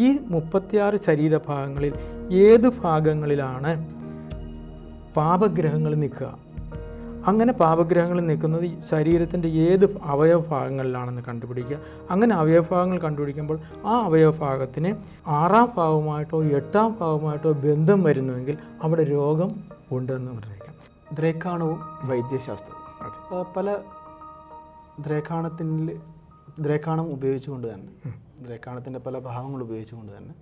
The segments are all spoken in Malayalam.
ഈ മുപ്പത്തിയാറ് ശരീരഭാഗങ്ങളിൽ ഏത് ഭാഗങ്ങളിലാണ് പാപഗ്രഹങ്ങൾ നിൽക്കുക? അങ്ങനെ പാപഗ്രഹങ്ങൾ നിൽക്കുന്നത് ശരീരത്തിന്റെ ഏത് അവയവഭാഗങ്ങളിലാണെന്ന് കണ്ടുപിടിക്കുക. അങ്ങനെ അവയവഭാഗങ്ങൾ കണ്ടുപിടിക്കുമ്പോൾ ആ അവയവഭാഗത്തിന് ആറാം ഭാഗവുമായിട്ടോ എട്ടാം ഭാഗവുമായിട്ടോ ബന്ധം വരുന്നുവെങ്കിൽ അവിടെ രോഗം ഉണ്ടെന്ന് നിർണയിക്കാം ദ്രേക്കാണവും വൈദ്യശാസ്ത്രവും പല ദ്രേക്കാണത്തിൽ ദ്രേക്കാണം ഉപയോഗിച്ചുകൊണ്ട് തന്നെ ദ്രേക്കാണത്തിന്റെ പല ഭാവങ്ങൾ ഉപയോഗിച്ചുകൊണ്ട് തന്നെ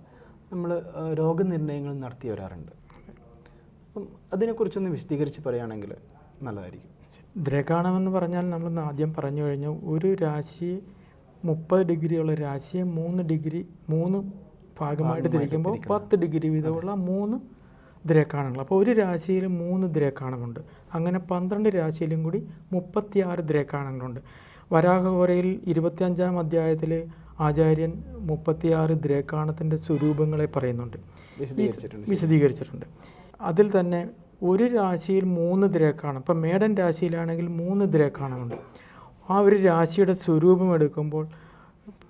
നമ്മൾ രോഗനിർണയങ്ങൾ നടത്തി വരാറുണ്ട്. അപ്പം അതിനെക്കുറിച്ചൊന്ന് വിശദീകരിച്ച് പറയുകയാണെങ്കിൽ നല്ലതായിരിക്കും. ദ്രകാണമെന്ന് പറഞ്ഞാൽ നമ്മൾ ആദ്യം പറഞ്ഞു കഴിഞ്ഞാൽ ഒരു രാശി മുപ്പത് ഡിഗ്രിയുള്ള രാശിയെ മൂന്ന് ഡിഗ്രി മൂന്ന് ഭാഗമായിട്ട് തിരിക്കുമ്പോൾ പത്ത് ഡിഗ്രി വീതമുള്ള മൂന്ന് ദ്രേക്കാണങ്ങൾ അപ്പോൾ ഒരു രാശിയിൽ മൂന്ന് ദ്രേക്കാണമുണ്ട് അങ്ങനെ പന്ത്രണ്ട് രാശിയിലും കൂടി മുപ്പത്തിയാറ് ദ്രേക്കാണങ്ങളുണ്ട് വരാഹോരയിൽ ഇരുപത്തിയഞ്ചാം അധ്യായത്തിൽ ആചാര്യൻ മുപ്പത്തിയാറ് ദ്രേക്കാണത്തിന്റെ സ്വരൂപങ്ങളെ പറയുന്നുണ്ട്. വിശദീകരിച്ചിട്ടുണ്ട്. അതിൽ തന്നെ ഒരു രാശിയിൽ മൂന്ന് ദ്രേക്കാണം. ഇപ്പം മേടൻ രാശിയിലാണെങ്കിൽ മൂന്ന് ദ്രേക്കാണമുണ്ട്. ആ ഒരു രാശിയുടെ സ്വരൂപം എടുക്കുമ്പോൾ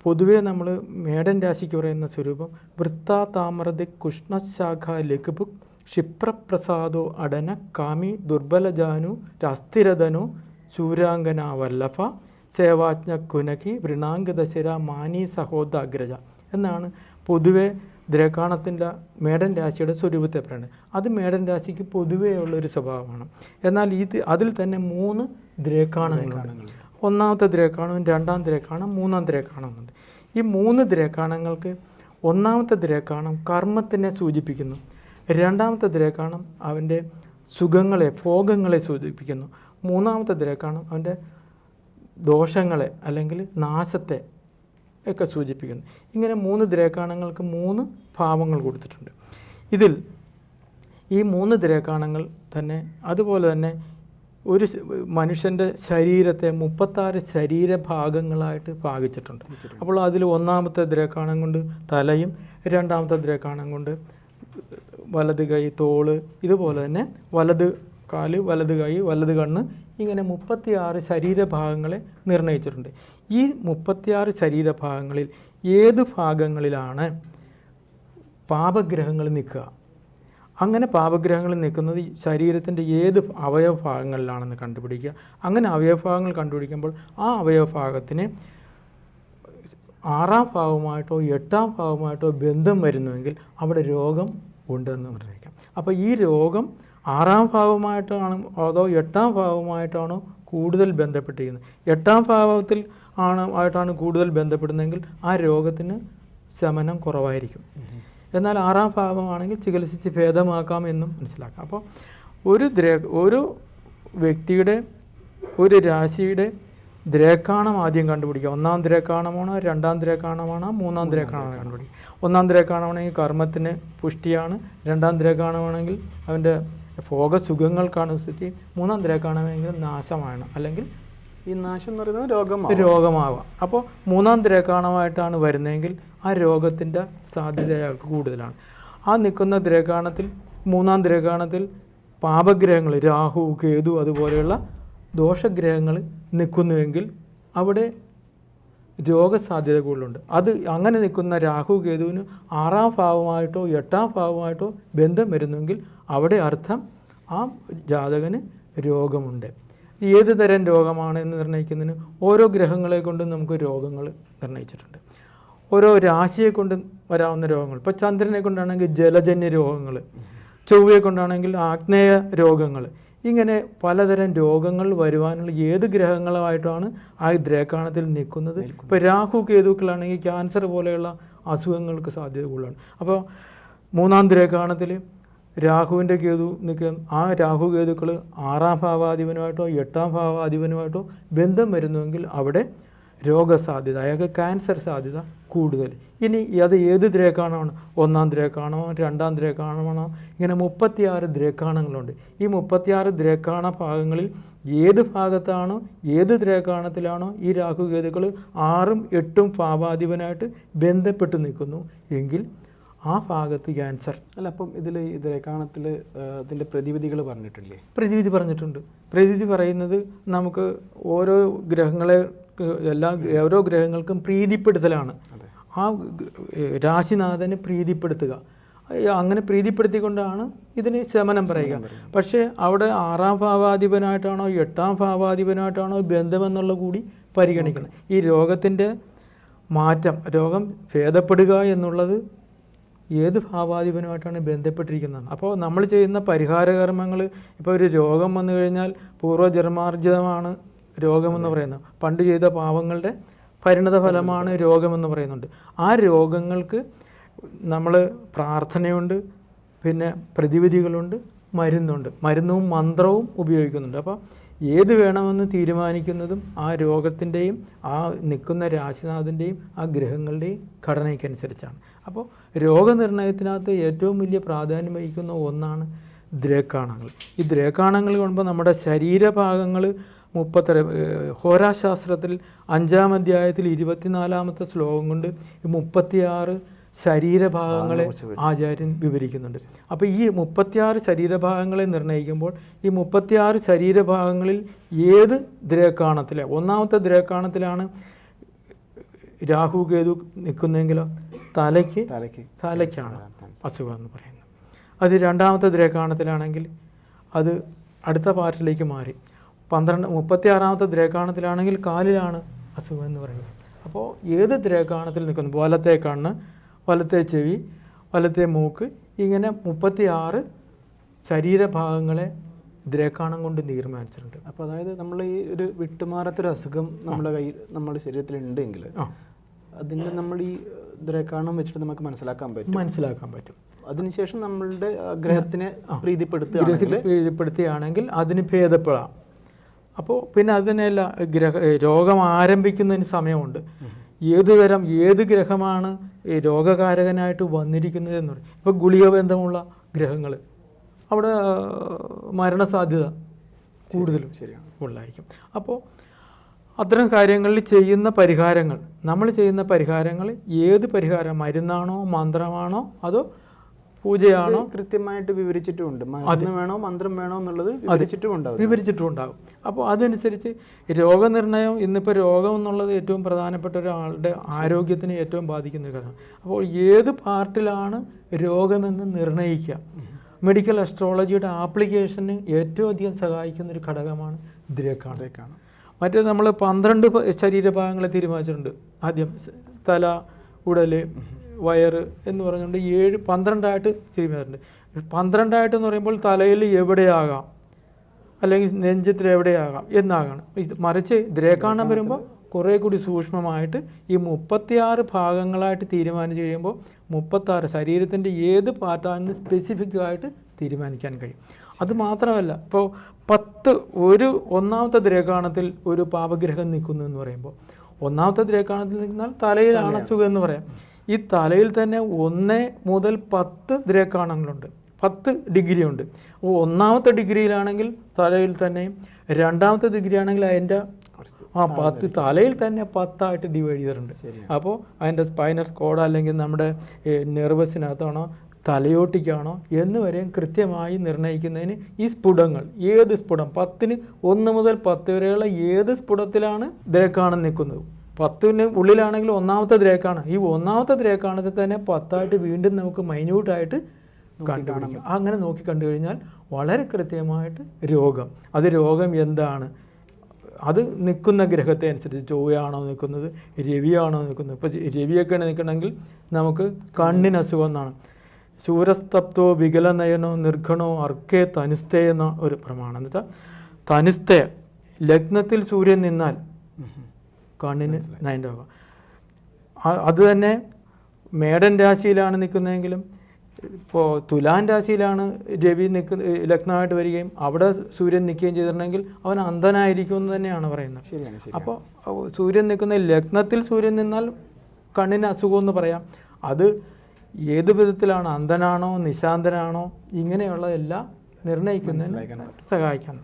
പൊതുവേ നമ്മൾ മേടൻ രാശിക്ക് പറയുന്ന സ്വരൂപം വൃത്ത താമരതി കുഷ്ണശാഖ ലഘുബു ക്ഷിപ്രപ്രസാദോ അടന കാമി ദുർബലജാനു രാസ്ഥിരതനു ശൂരാംഗന വല്ലഭ സേവാജ്ഞ കുനകി ദശര മാനി സഹോദാഗ്രജ എന്നാണ് പൊതുവെ ദ്രകാണത്തിന്റെ മേടൻ രാശിയുടെ സ്വരൂപത്തെ പറയുന്നത്. അത് മേടൻ രാശിക്ക് പൊതുവേ ഉള്ളൊരു സ്വഭാവമാണ്. എന്നാൽ ഇത് അതിൽ തന്നെ മൂന്ന് ദ്രേക്കാണങ്ങളുണ്ട്. ഒന്നാമത്തെ ദ്രേക്കാണവും രണ്ടാം ദ്രേക്കാണം മൂന്നാം ദ്രേക്കാണമുണ്ട് ഈ മൂന്ന് ദ്രേക്കാണങ്ങൾക്ക് ഒന്നാമത്തെ ദ്രേക്കാണം കർമ്മത്തിനെ സൂചിപ്പിക്കുന്നു. രണ്ടാമത്തെ ദ്രേക്കാണം അവന്റെ സുഖങ്ങളെ ഭോഗങ്ങളെ സൂചിപ്പിക്കുന്നു. മൂന്നാമത്തെ ദ്രേക്കാണം അവന്റെ ദോഷങ്ങളെ അല്ലെങ്കിൽ നാശത്തെ ഒക്കെ സൂചിപ്പിക്കുന്നു. ഇങ്ങനെ മൂന്ന് ദ്രേക്കാണങ്ങൾക്ക് മൂന്ന് ഭാവങ്ങൾ കൊടുത്തിട്ടുണ്ട്. ഇതിൽ ഈ മൂന്ന് ദ്രേക്കാണങ്ങൾ തന്നെ അതുപോലെ തന്നെ ഒരു മനുഷ്യന്റെ ശരീരത്തെ മുപ്പത്താറ് ശരീരഭാഗങ്ങളായിട്ട് ഭാഗിച്ചിട്ടുണ്ട്. അപ്പോൾ അതിൽ ഒന്നാമത്തെ ദ്രേക്കാണം കൊണ്ട് തലയും രണ്ടാമത്തെ ദ്രേക്കാണം കൊണ്ട് വലത് കൈ തോൾ ഇതുപോലെ തന്നെ വലത് കാൽ വലത് കൈ വലത് കണ്ണ് ഇങ്ങനെ മുപ്പത്തിയാറ് ശരീരഭാഗങ്ങളെ നിർണയിച്ചിട്ടുണ്ട്. ഈ മുപ്പത്തിയാറ് ശരീരഭാഗങ്ങളിൽ ഏത് ഭാഗങ്ങളിലാണ് പാപഗ്രഹങ്ങൾ നിൽക്കുക? അങ്ങനെ പാപഗ്രഹങ്ങൾ നിൽക്കുന്നത് ശരീരത്തിന്റെ ഏത് അവയവഭാഗങ്ങളിലാണെന്ന് കണ്ടുപിടിക്കുക. അങ്ങനെ അവയവഭാഗങ്ങൾ കണ്ടുപിടിക്കുമ്പോൾ ആ അവയവഭാഗത്തിന് ആറാം ഭാവമായിട്ടോ എട്ടാം ഭാവമായിട്ടോ ബന്ധം വരുന്നുവെങ്കിൽ അവിടെ രോഗം ഉണ്ടെന്ന് നിർണയിക്കാം. അപ്പോൾ ഈ രോഗം ആറാം ഭാവമായിട്ടാണ് അതോ എട്ടാം ഭാവമായിട്ടാണോ കൂടുതൽ ബന്ധപ്പെട്ടിരിക്കുന്നത്? എട്ടാം ഭാവത്തിൽ ആണ് ആയിട്ടാണ് കൂടുതൽ ബന്ധപ്പെടുന്നതെങ്കിൽ ആ രോഗത്തിന് ശമനം കുറവായിരിക്കും. എന്നാൽ ആറാം ഭാവമാണെങ്കിൽ ചികിത്സിച്ച് ഭേദമാക്കാം എന്നും മനസ്സിലാക്കാം. അപ്പോൾ ഒരു ദ്രേ ഒരു വ്യക്തിയുടെ ഒരു രാശിയുടെ ദ്രേക്കാണം ആദ്യം കണ്ടുപിടിക്കുക. ഒന്നാം ദ്രേക്കാണമാണോ രണ്ടാം ദ്രേക്കാണമാണോ മൂന്നാം ദ്രേക്കാണമാണോ കണ്ടുപിടിക്കുക. ഒന്നാം ദ്രേക്കാണമാണെങ്കിൽ കർമ്മത്തിന് പുഷ്ടിയാണ് രണ്ടാം ദ്രേക്കാണമാണെങ്കിൽ അവന്റെ ഭോഗസുഖങ്ങൾക്കാണ് സ്ഥിതി. മൂന്നാം ദ്രേക്കാണമാണെങ്കിൽ നാശമാണ്. അല്ലെങ്കിൽ ഈ നാശം എന്ന് പറയുന്നത് രോഗം രോഗമാവാം. അപ്പോൾ മൂന്നാം ദ്രേക്കാണമായിട്ടാണ് വരുന്നതെങ്കിൽ ആ രോഗത്തിന്റെ സാധ്യത അയാൾക്ക് കൂടുതലാണ്. ആ നിൽക്കുന്ന ദ്രേക്കാണത്തിൽ മൂന്നാം ദ്രേക്കാണത്തിൽ പാപഗ്രഹങ്ങൾ രാഹു കേതു അതുപോലെയുള്ള ദോഷഗ്രഹങ്ങൾ നിൽക്കുന്നുവെങ്കിൽ അവിടെ രോഗസാധ്യത കൂടുതലുണ്ട്. അത് അങ്ങനെ നിൽക്കുന്ന രാഹു കേതുവിന് ആറാം ഭാവമായിട്ടോ എട്ടാം ഭാവമായിട്ടോ ബന്ധം വരുന്നെങ്കിൽ അവിടെ അർത്ഥം ആ ജാതകന് രോഗമുണ്ട്. ഏത് തരം രോഗമാണ് എന്ന് നിർണയിക്കുന്നതിന് ഓരോ ഗ്രഹങ്ങളെ കൊണ്ടും നമുക്ക് രോഗങ്ങൾ നിർണയിച്ചിട്ടുണ്ട്. ഓരോ രാശിയെ കൊണ്ടും വരാവുന്ന രോഗങ്ങൾ. ഇപ്പോൾ ചന്ദ്രനെ കൊണ്ടാണെങ്കിൽ ജലജന്യ രോഗങ്ങൾ ചൊവ്വയെ കൊണ്ടാണെങ്കിൽ ആഗ്നേയ രോഗങ്ങൾ ഇങ്ങനെ പലതരം രോഗങ്ങൾ വരുവാനുള്ള ഏത് ഗ്രഹങ്ങളുമായിട്ടാണ് ആ ഗ്രഹകാണത്തിൽ നിൽക്കുന്നത്? ഇപ്പോൾ രാഹു കേതുക്കളാണെങ്കിൽ ക്യാൻസർ പോലെയുള്ള അസുഖങ്ങൾക്ക് സാധ്യത കൂടുതലാണ് അപ്പോൾ മൂന്നാം ഗ്രഹകാണത്തിൽ രാഹുവിന്റെ കേതു നിൽക്കുക ആ രാഹു കേതുക്കൾ ആറാം ഭാവാധിപനുമായിട്ടോ എട്ടാം ഭാവാധിപനുമായിട്ടോ ബന്ധം വരുന്നുവെങ്കിൽ അവിടെ രോഗസാധ്യത അയാൾക്ക് ക്യാൻസർ സാധ്യത കൂടുതൽ. ഇനി അത് ഏത് ദ്രേക്കാണമാണ് ഒന്നാം ദ്രേക്കാണോ? രണ്ടാം ദ്രേക്കാണമാണോ ഇങ്ങനെ മുപ്പത്തിയാറ് ദ്രേക്കാണങ്ങളുണ്ട്. ഈ മുപ്പത്തിയാറ് ദ്രേക്കാണ ഭാഗങ്ങളിൽ ഏത് ഭാഗത്താണോ ഏത് ദ്രേക്കാണത്തിലാണോ ഈ രാഹുകേതുക്കൾ ആറും എട്ടും ഭാവാധിപനായിട്ട് ബന്ധപ്പെട്ട് നിൽക്കുന്നു. എങ്കിൽ ആ ഭാഗത്ത് ക്യാൻസർ അല്ല അപ്പം ഇതിൽ ഈ ദ്രേക്കാണത്തിൽ ഇതിന്റെ പ്രതിവിധികൾ പറഞ്ഞിട്ടില്ലേ? പ്രതിവിധി പറഞ്ഞിട്ടുണ്ട്. പ്രതിവിധി പറയുന്നത് നമുക്ക് ഓരോ ഗ്രഹങ്ങളെ എല്ലാ ഓരോ ഗ്രഹങ്ങൾക്കും പ്രീതിപ്പെടുത്തലാണ്. ആ രാശിനാഥനെ പ്രീതിപ്പെടുത്തുക. അങ്ങനെ പ്രീതിപ്പെടുത്തിക്കൊണ്ടാണ് ഇതിന് ശമനം പറയുക. പക്ഷേ അവിടെ ആറാം ഭാവാധിപനായിട്ടാണോ എട്ടാം ഭാവാധിപനായിട്ടാണോ ബന്ധമെന്നുള്ള കൂടി പരിഗണിക്കണം. ഈ രോഗത്തിന്റെ മാറ്റം രോഗം ഭേദപ്പെടുക എന്നുള്ളത് ഏത് ഭാവാധിപനുമായിട്ടാണ് ബന്ധപ്പെട്ടിരിക്കുന്നത്? അപ്പോൾ നമ്മൾ ചെയ്യുന്ന പരിഹാരകർമ്മങ്ങൾ ഇപ്പോൾ ഒരു രോഗം വന്നു കഴിഞ്ഞാൽ പൂർവജന്മാർജിതമാണ് രോഗമെന്ന് പറയുന്നത് പണ്ട് ചെയ്ത പാവങ്ങളുടെ പരിണത ഫലമാണ് രോഗമെന്ന് പറയുന്നുണ്ട്. ആ രോഗങ്ങൾക്ക് നമ്മൾ പ്രാർത്ഥനയുണ്ട് പിന്നെ പ്രതിവിധികളുണ്ട് മരുന്നുണ്ട്. മരുന്നും മന്ത്രവും ഉപയോഗിക്കുന്നുണ്ട്. അപ്പോൾ ഏത് വേണമെന്ന് തീരുമാനിക്കുന്നതും ആ രോഗത്തിന്റെയും ആ നിൽക്കുന്ന രാശിനാഥന്റെയും ആ ഗ്രഹങ്ങളുടെയും ഘടനയ്ക്കനുസരിച്ചാണ്. അപ്പോൾ രോഗനിർണയത്തിനകത്ത് ഏറ്റവും വലിയ പ്രാധാന്യം വഹിക്കുന്ന ഒന്നാണ് ദ്രേക്കാണങ്ങൾ. ഈ ദ്രേക്കാണങ്ങൾ കൊണ്ടുമ്പോൾ നമ്മുടെ ശരീരഭാഗങ്ങൾ മുപ്പത്തര ഹോരാശാസ്ത്രത്തിൽ അഞ്ചാം അധ്യായത്തിൽ ഇരുപത്തിനാലാമത്തെ ശ്ലോകം കൊണ്ട് ഈ മുപ്പത്തിയാറ് ശരീരഭാഗങ്ങളെ ആചാര്യൻ വിവരിക്കുന്നുണ്ട്. അപ്പോൾ ഈ മുപ്പത്തിയാറ് ശരീരഭാഗങ്ങളെ നിർണയിക്കുമ്പോൾ ഈ മുപ്പത്തിയാറ് ശരീരഭാഗങ്ങളിൽ ഏത് ദ്രേക്കാണത്തിലെ? ഒന്നാമത്തെ ദ്രേക്കാണത്തിലാണ് രാഹു കേതു നിൽക്കുന്നതെങ്കിലോ? തലയ്ക്ക് തലയ്ക്ക് തലയ്ക്കാണ് അസുഖം എന്ന് പറയുന്നത്. അത് രണ്ടാമത്തെ ദ്രേക്കാണത്തിലാണെങ്കിൽ അത് അടുത്ത പാർട്ടിലേക്ക് മാറി. പന്ത്രണ്ട് മുപ്പത്തി ആറാമത്തെ ദ്രേഖാണത്തിലാണെങ്കിൽ കാലിലാണ് അസുഖം എന്ന് പറയുന്നത്. അപ്പോൾ ഏത് ദ്രേഖാണത്തിൽ നിൽക്കുന്നു? വലത്തെ കണ്ണ് വലത്തെ ചെവി വലത്തെ മൂക്ക് ഇങ്ങനെ മുപ്പത്തി ആറ് ശരീരഭാഗങ്ങളെ ദ്രേക്കാണം കൊണ്ട് തീരുമാനിച്ചിട്ടുണ്ട്. അപ്പോൾ അതായത് നമ്മൾ ഈ ഒരു വിട്ടുമാറാത്തൊരു അസുഖം നമ്മുടെ കയ്യിൽ നമ്മുടെ ശരീരത്തിൽ ഉണ്ടെങ്കിൽ അതിന്റെ നമ്മൾ ഈ ദ്രേക്കാണം വെച്ചിട്ട് നമുക്ക് മനസ്സിലാക്കാൻ പറ്റും. മനസ്സിലാക്കാൻ പറ്റും. അതിനുശേഷം നമ്മളുടെ ഗ്രഹത്തിനെ പ്രീതിപ്പെടുത്തുക പ്രീതിപ്പെടുത്തുകയാണെങ്കിൽ അതിന് ഭേദപ്പെടാം. അപ്പോൾ പിന്നെ അതിനല്ല ഗ്രഹ രോഗം ആരംഭിക്കുന്നതിന് സമയമുണ്ട്. ഏത് തരം ഏത് ഗ്രഹമാണ് രോഗകാരകനായിട്ട് വന്നിരിക്കുന്നത് എന്ന് പറയും ഇപ്പോൾ ഗുളിക ബന്ധമുള്ള ഗ്രഹങ്ങൾ അവിടെ മരണസാധ്യത കൂടുതലും ശരിയാണ് ഉള്ളായിരിക്കും. അപ്പോൾ അത്തരം കാര്യങ്ങളിൽ ചെയ്യുന്ന പരിഹാരങ്ങൾ നമ്മൾ ചെയ്യുന്ന പരിഹാരങ്ങൾ ഏത് പരിഹാരം മരുന്നാണോ മന്ത്രമാണോ അതോ പൂജയാണോ? കൃത്യമായിട്ട് വിവരിച്ചിട്ടുമുണ്ട്. മരുന്ന് വേണോ മന്ത്രം വേണോ എന്നുള്ളത് വിവരിച്ചിട്ടുമുണ്ടാവും അവർ വിവരിച്ചിട്ടുണ്ടാകും അപ്പോൾ അതനുസരിച്ച് രോഗനിർണയം ഇന്നിപ്പോൾ രോഗം എന്നുള്ളത് ഏറ്റവും പ്രധാനപ്പെട്ട ഒരാളുടെ ആരോഗ്യത്തിന് ഏറ്റവും ബാധിക്കുന്ന ഒരു കാര്യമാണ് അപ്പോൾ ഏത് പാർട്ടിലാണ് രോഗമെന്ന് നിർണയിക്കുക മെഡിക്കൽ അസ്ട്രോളജിയുടെ ആപ്ലിക്കേഷന് ഏറ്റവും അധികം സഹായിക്കുന്ന ഒരു ഘടകമാണ് ദ്രേക്കാണ്. മറ്റേ നമ്മൾ പന്ത്രണ്ട് ശരീരഭാഗങ്ങളെ തീരുമാനിച്ചിട്ടുണ്ട്. ആദ്യം തല ഉടൽ വയറ് എന്ന് പറഞ്ഞുകൊണ്ട് ഏഴ് പന്ത്രണ്ടായിട്ട് തീരുമാനിച്ചിട്ടുണ്ട് പന്ത്രണ്ടായിട്ട് എന്ന് പറയുമ്പോൾ തലയിൽ എവിടെയാകാം? അല്ലെങ്കിൽ നെഞ്ചത്തിൽ എവിടെയാകാം? എന്നാകണം. ഇത് മറിച്ച് ദ്രേക്കാണം വരുമ്പോൾ കുറേ കൂടി സൂക്ഷ്മമായിട്ട് ഈ മുപ്പത്തിയാറ് ഭാഗങ്ങളായിട്ട് തീരുമാനിച്ച് കഴിയുമ്പോൾ മുപ്പത്താറ് ശരീരത്തിന്റെ ഏത് പാർട്ടാണെന്ന് സ്പെസിഫിക് ആയിട്ട് തീരുമാനിക്കാൻ കഴിയും. അത് മാത്രമല്ല ഇപ്പോൾ പത്ത് ഒരു ഒന്നാമത്തെ ദ്രേക്കാണത്തിൽ ഒരു പാപഗ്രഹം നിൽക്കുന്നു എന്ന് പറയുമ്പോൾ ഒന്നാമത്തെ ദ്രേക്കാണത്തിൽ നിന്നാൽ തലയിലാണ് സുഖം എന്ന് പറയാം. ഈ തലയിൽ തന്നെ ഒന്ന് മുതൽ പത്ത് ദ്രേക്കാണങ്ങളുണ്ട് പത്ത് ഡിഗ്രി ഉണ്ട് അപ്പോൾ ഒന്നാമത്തെ ഡിഗ്രിയിലാണെങ്കിൽ തലയിൽ തന്നെ രണ്ടാമത്തെ ഡിഗ്രി ആണെങ്കിൽ അതിന്റെ ആ പത്ത് തലയിൽ തന്നെ പത്തായിട്ട് ഡിവൈഡ് ചെയ്തിട്ടുണ്ട്. അപ്പോൾ അതിന്റെ സ്പൈനൽ കോഡ് അല്ലെങ്കിൽ നമ്മുടെ നെർവസിനകത്താണോ തലയോട്ടിക്കാണോ എന്ന് വരെയും കൃത്യമായി നിർണയിക്കുന്നതിന് ഈ സ്ഫുടങ്ങൾ ഏത് സ്ഫുടം? പത്തിന് ഒന്ന് മുതൽ പത്ത് വരെയുള്ള ഏത് സ്ഫുടത്തിലാണ് ദ്രേക്കാണം നിൽക്കുന്നത്? പത്തിന് ഉള്ളിലാണെങ്കിൽ ഒന്നാമത്തെ ദ്രേക്കാണ്. ഈ ഒന്നാമത്തെ ദ്രേക്കാണത്തിൽ തന്നെ പത്തായിട്ട് വീണ്ടും നമുക്ക് മൈന്യൂട്ടായിട്ട് കണ്ടുപിടിക്കാം. അങ്ങനെ നോക്കി കണ്ടു കഴിഞ്ഞാൽ വളരെ കൃത്യമായിട്ട് രോഗം. അത് രോഗം എന്താണ്? അത് നിൽക്കുന്ന ഗ്രഹത്തെ അനുസരിച്ച് ചൊവ്വയാണോ നിൽക്കുന്നത് രവിയാണോ നിൽക്കുന്നത്. ഇപ്പോൾ രവിയൊക്കെയാണ് നിൽക്കണമെങ്കിൽ നമുക്ക് കണ്ണിന് അസുഖം എന്നാണ്. സൂര്യസ്തപ്തോ വികലനയനോ നിർഘണോ അർക്കേ തനുസ്തേ എന്ന ഒരു പ്രമാണം. എന്ന് വെച്ചാൽ തനുസ്തേ ലഗ്നത്തിൽ സൂര്യൻ നിന്നാൽ കണ്ണിന് നയൻ രോഗം അത് തന്നെ മേടൻ രാശിയിലാണ് നിൽക്കുന്നതെങ്കിലും ഇപ്പോൾ തുലാൻ രാശിയിലാണ് രവി നിൽക്കുന്ന ലഗ്നമായിട്ട് വരികയും അവിടെ സൂര്യൻ നിൽക്കുകയും ചെയ്തിട്ടുണ്ടെങ്കിൽ അവൻ അന്ധനായിരിക്കും എന്ന് തന്നെയാണ് പറയുന്നത്. ശരിയാണ് അപ്പോൾ സൂര്യൻ നിൽക്കുന്ന ലഗ്നത്തിൽ സൂര്യൻ നിന്നാൽ കണ്ണിന് അസുഖം എന്ന് പറയാം. അത് ഏത് വിധത്തിലാണ് അന്ധനാണോ നിശാന്തനാണോ ഇങ്ങനെയുള്ളതെല്ലാം നിർണയിക്കുന്നതിന് സഹായിക്കുന്നു.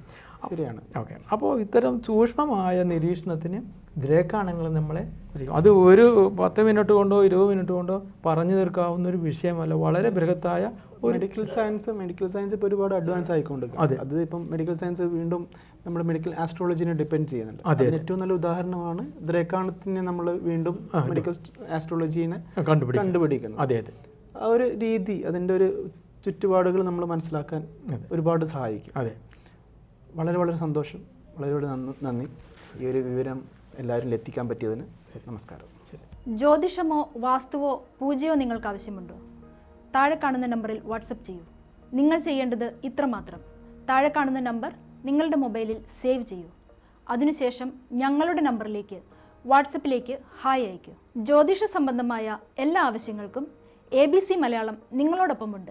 ശരിയാണ്. ഓക്കെ. അപ്പോൾ ഇത്തരം സൂക്ഷ്മമായ നിരീക്ഷണത്തിന് ദ്രേക്കാണങ്ങൾ നമ്മളെ ഒരിക്കും അത് ഒരു പത്ത് മിനിറ്റ് കൊണ്ടോ ഇരുപത് മിനിറ്റ് കൊണ്ടോ പറഞ്ഞു തീർക്കാവുന്ന ഒരു വിഷയമല്ല. വളരെ ബൃഹത്തായ ഒരു മെഡിക്കൽ സയൻസ് മെഡിക്കൽ സയൻസ് ഇപ്പോൾ ഒരുപാട് അഡ്വാൻസ് ആയിക്കൊണ്ട് അതെ. അത് ഇപ്പം മെഡിക്കൽ സയൻസ് വീണ്ടും നമ്മൾ മെഡിക്കൽ ആസ്ട്രോളജിനെ ഡിപ്പെൻഡ് ചെയ്യുന്നുണ്ട്. അതെ, അതിന് ഏറ്റവും നല്ല ഉദാഹരണമാണ് ദ്രേക്കാണത്തിനെ നമ്മൾ വീണ്ടും മെഡിക്കൽ ആസ്ട്രോളജീനെ കണ്ടുപിടിക്കും കണ്ടുപിടിക്കുന്നത് അതെ അതെ. ആ ഒരു രീതി അതിന്റെ ഒരു ചുറ്റുപാടുകൾ നമ്മൾ മനസ്സിലാക്കാൻ ഒരുപാട് സഹായിക്കും. അതെ. വളരെ വളരെ സന്തോഷം. വളരെ വളരെ നന്ദി- ഈ ഒരു വിവരം എല്ലാവരിലും എത്തിക്കാൻ പറ്റിയതിന് നമസ്കാരം. ജ്യോതിഷമോ വാസ്തുവോ പൂജയോ നിങ്ങൾക്ക് ആവശ്യമുണ്ടോ? താഴെ കാണുന്ന നമ്പറിൽ വാട്സപ്പ് ചെയ്യൂ. നിങ്ങൾ ചെയ്യേണ്ടത് ഇത്രമാത്രം താഴെ കാണുന്ന നമ്പർ നിങ്ങളുടെ മൊബൈലിൽ സേവ് ചെയ്യൂ. അതിനുശേഷം ഞങ്ങളുടെ നമ്പറിലേക്ക് വാട്സപ്പിലേക്ക് ഹായ് അയയ്ക്കൂ. ജ്യോതിഷ സംബന്ധമായ എല്ലാ ആവശ്യങ്ങൾക്കും എ ബി സി മലയാളം നിങ്ങളോടൊപ്പമുണ്ട്.